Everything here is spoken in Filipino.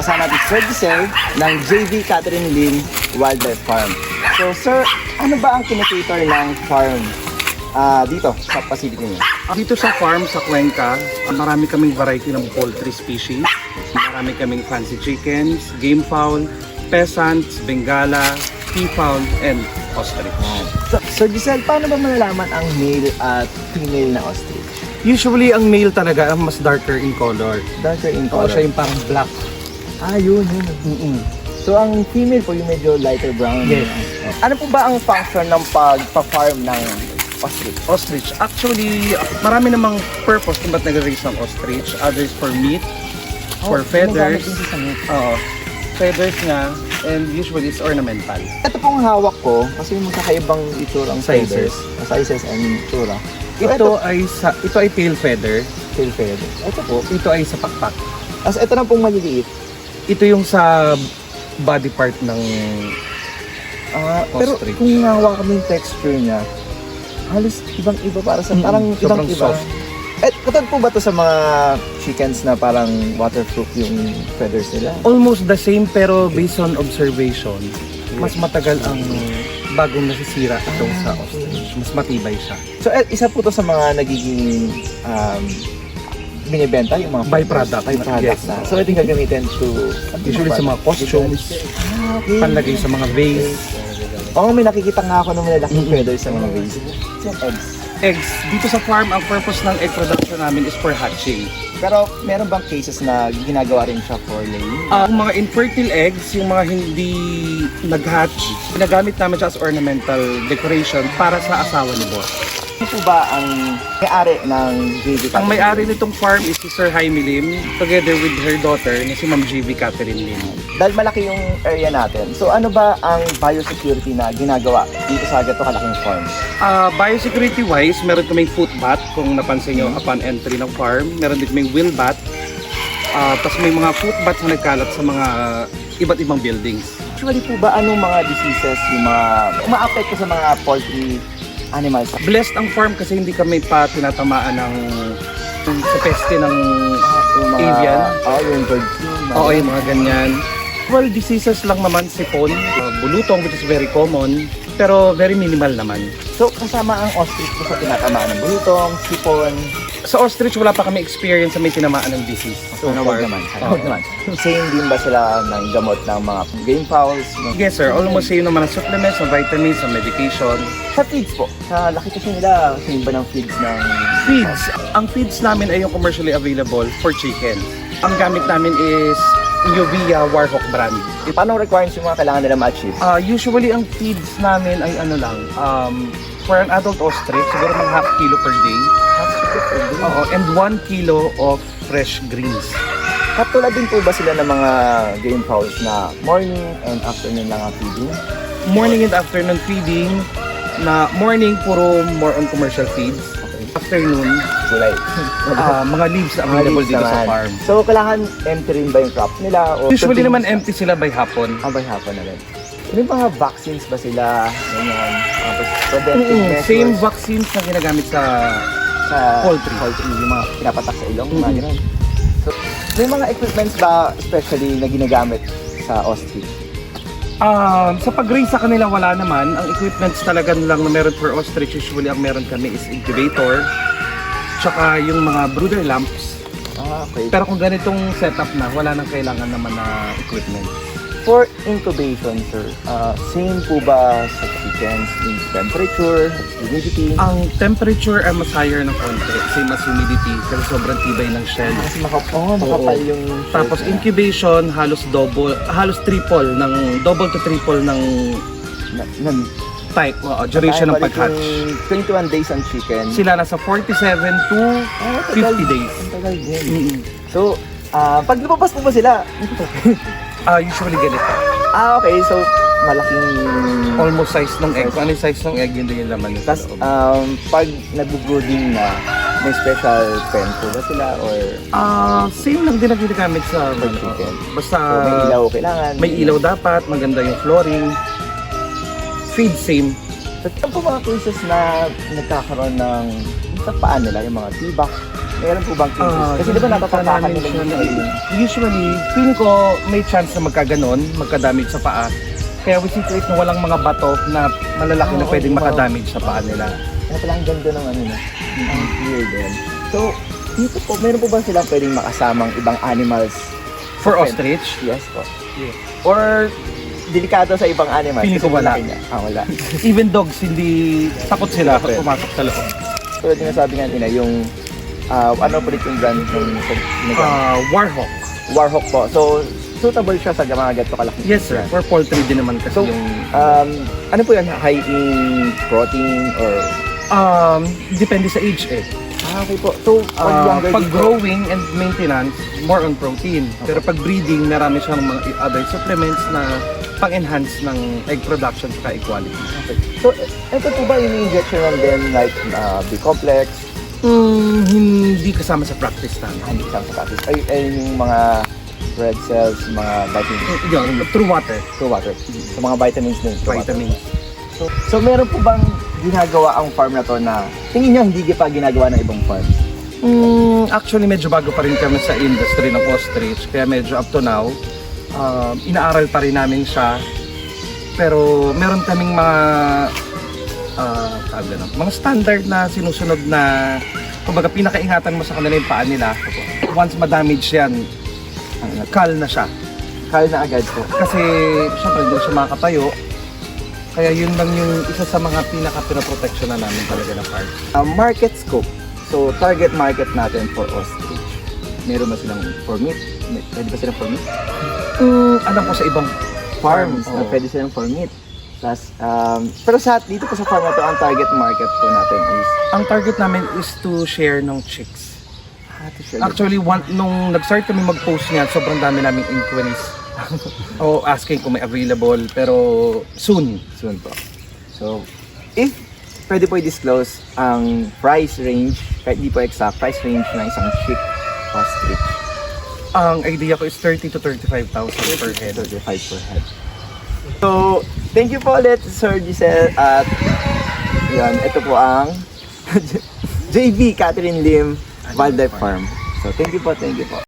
kasama natin si Sir Giselle ng JV Catherine Lin Wildlife Farm. So sir, ano ba ang kinakater ng farm ah, dito sa facility niyo? Dito sa farm sa Cuenca, marami kaming variety ng poultry species. Marami kaming fancy chickens, game fowl, pheasants, bengala, peafowl, and ostrich. So, Sir Giselle, paano ba malalaman ang male at female na ostrich? Usually, ang male talaga ang mas darker in color. Darker in color. siya yung parang black. Ah, yun, yun. Mm-mm. So, ang female po yung medyo lighter brown. Yes. Ano po ba ang function ng pagpa-farm ng ostrich? Ostrich. Actually, marami namang purpose kung ba't nag-raise ng ostrich. Others for meat, for Oh, feathers. ginagamit din siya sa meat. Oo. Feathers nga, and usually it's ornamental. Ito pong hawak ko, kasi yung magkakaibang iturang Sizes. feathers. Sizes and itura. Ito ay sa ito ay tail feather. tail feather. Ito po. Ito ay sa pakpak. As ito na pong maliliit. Ito yung sa body part ng Ah, pero Ostrich. kung hawak kami yung texture niya, halos ibang-iba para sa Mm, parang sobrang ibang-iba. soft. Eh, katulad po ba to sa mga chickens na parang waterproof yung feathers nila? almost the same pero based on observation, mas matagal ang bagong nasisira itong sa ostrich. Mas matibay siya. So, eh, isa po to sa mga nagiging um, binibenta, yung mga Byproduct. byproduct Yes. na. So, ito yung gagamitin to... Usually sa mga costumes, Ah, okay. panlagay sa mga vase, Oo, may nakikita nga ako ng malalaking Mm-mm. feathers sa mga vase. Yung eggs. eggs. Dito sa farm, ang purpose ng egg production namin is for hatching. Pero meron bang cases na ginagawa rin siya for laying? Ang mga infertile eggs, yung mga hindi nag-hatch, ginagamit namin siya as ornamental decoration para sa asawa ni boss. Po ba ang may-ari ng JV Ang may-ari nitong farm is si Sir Jaime Lim together with her daughter na si Ma'am JV Catherine Lim. Dahil malaki yung area natin, so ano ba ang biosecurity na ginagawa dito sa ganito kalaking farm? Uh, biosecurity wise, meron kaming foot bath kung napansin nyo upon entry ng farm. Meron din kaming wheel bath. Uh, Tapos may mga foot baths na nagkalat sa mga iba't ibang buildings. Actually po ba anong mga diseases yung mga umaapekto sa mga poultry animals? Blessed ang farm kasi hindi kami pa tinatamaan ng sa peste ng Yung mga, Avian? Oh, yung bird flu. mga- Oo, yung mga ganyan. Well, diseases lang naman sipon, uh, bulutong which is very common, pero very minimal naman. So, kasama ang ostrich po sa tinatamaan ng bulutong, sipon, Sa ostrich, wala pa kami experience sa may tinamaan ng disease. So, far. naman. Oo. Naman. Same din ba sila ng gamot ng mga game fowls? Ng... Yes sir, almost same naman ang supplements, ang vitamins, ang medication. Sa feeds po, sa laki kasi nila, same ba ng feeds ng... Feeds, ang feeds namin ay yung commercially available for chicken. Ang gamit namin is Uvia Warhawk brand. Paano requirements yung mga kailangan nila ma-achieve? Uh, usually ang feeds namin ay ano lang, um, for an adult ostrich, siguro mga half kilo per day. Oo, and 1 kilo of fresh greens. Katulad din po ba sila ng mga game fowls na morning and afternoon lang ang feeding? Morning and afternoon feeding, na morning puro more on commercial feeds. Afternoon, Gulay. ah, mga leaves na available dito sa farm. So, kailangan empty rin ba yung crop nila? O Usually naman empty sila by hapon. Ah, by hapon na rin. May mga vaccines ba sila? Ganyan. Tapos Oo, measures same vaccines na ginagamit sa sa poultry. poultry. Yung mga pinapatak sa ilong, mga Mhm. ganun. So, may mga equipments ba especially na ginagamit sa ostrich? Um, sa pag-raise sa kanila wala naman. Ang equipments talaga lang na meron for ostrich usually ang meron kami is incubator, tsaka yung mga brooder lamps. Ah, okay. Pero kung ganitong setup na, wala nang kailangan naman na equipment. For incubation, sir, ah, same po ba sa chickens in temperature, humidity? Ang temperature ay mas higher ng konti, same as humidity, kasi sobrang tibay ng shell. Kasi maka, oh, makapal Oo. yung... Tapos shells incubation, halos double, halos triple ng double to triple ng na, na, na, type, oo, duration ng pag-hatch. yung 21 days ang chicken. Sila nasa 47 to Ah, 50 tagal. days. Ang tagal din. Mm-mm. So, ah, pag lumabas po ba sila? Ah, usually ganito. ah, okay. So, malaking... Almost size ng egg. Kung ano yung size ng egg, yun din yung laman nito. Tapos, um, pag nag-brooding na, may special pen po ba sila? Or Ah, same lang din ang ginagamit sa For chicken. Basta so, may ilaw kailangan? may ilaw dapat, maganda yung flooring. Feed same. So, ano po mga cases na nagkakaroon ng sa paan nila, yung mga tibak, Meron po bang cases? Ah, Kasi di ba natatapakan nila yung na- alien? Usually, feeling ko may chance na magkaganon, magka-damage sa paa. Kaya we see to it na walang mga bato na malalaki na Oo, pwedeng wow. makadamage sa paa nila. Kaya pala ang ganda ng ano na, ang clear din. So, dito po, meron po ba silang pwedeng makasamang ibang animals? For Pwede. ostrich, Yes po. Yes. Or delikado sa ibang animals? Feeling ko Kasi wala. malaki niya. Ah, wala. even dogs, hindi takot sila pag pumasok sa loob. Tulad yung nasabi nga nila, yung ah, ano po rin yung brand ng Ah, Warhawk. Warhawk po. So, suitable siya sa mga ganito kalaki. Yes sir, for poultry din naman kasi So, yung... Um, ano po yan? High in protein or... Um, depende sa age eh. Ah, okay po. So, Ah, younger pag dito- growing and maintenance, more on protein. Pero pag breeding, marami siyang mga other supplements na pang-enhance ng egg production at equality. Okay. So, ito po ba ini-injection lang din like uh, B-complex, Mm, hindi kasama sa practice namin. hindi sa practice, ay, ay yung mga red cells, mga vitamins, Yung, through water, through water. So, mga vitamins din. vitamins. So, so, meron po bang ginagawa ang farm na to na tingin niyo hindi pa ginagawa ng ibang farm? Mm, actually, medyo bago pa rin kami sa industry ng ostrich. Kaya medyo up to now, um, inaaral pa rin namin siya. Pero meron kaming mga ah, tawag na, mga standard na sinusunod na kumbaga pinakaingatan mo sa kanila yung paa nila. Once ma-damage yan, Ang kal na siya. Kaya na agad po. Kasi syempre hindi siya makatayo. Kaya yun lang yung isa sa mga pinaka-pinaprotection na namin talaga ng farm. Uh, market scope. So, target market natin for ostrich. Meron ba silang for meat? Pwede ba silang for meat? Mm, alam ko sa ibang Farms na Oo. pwede silang for meat. Plus, um, pero sa dito po sa farm na to, ang target market po natin is Ang target namin is to share ng chicks. ah, to share Actually, one, nung nag-start kami mag-post niyan, sobrang dami naming inquiries. o asking kung may available, pero soon. soon po. So, if pwede po i-disclose ang price range, kahit di po exact, price range ng isang chick ostrich. Ang idea ko is 30 to 35,000 per head. 35 per head. So, thank you po ulit, Sir Giselle. At, yan, ito po ang JV Catherine Lim Wildlife Farm. So, thank you po, thank you po.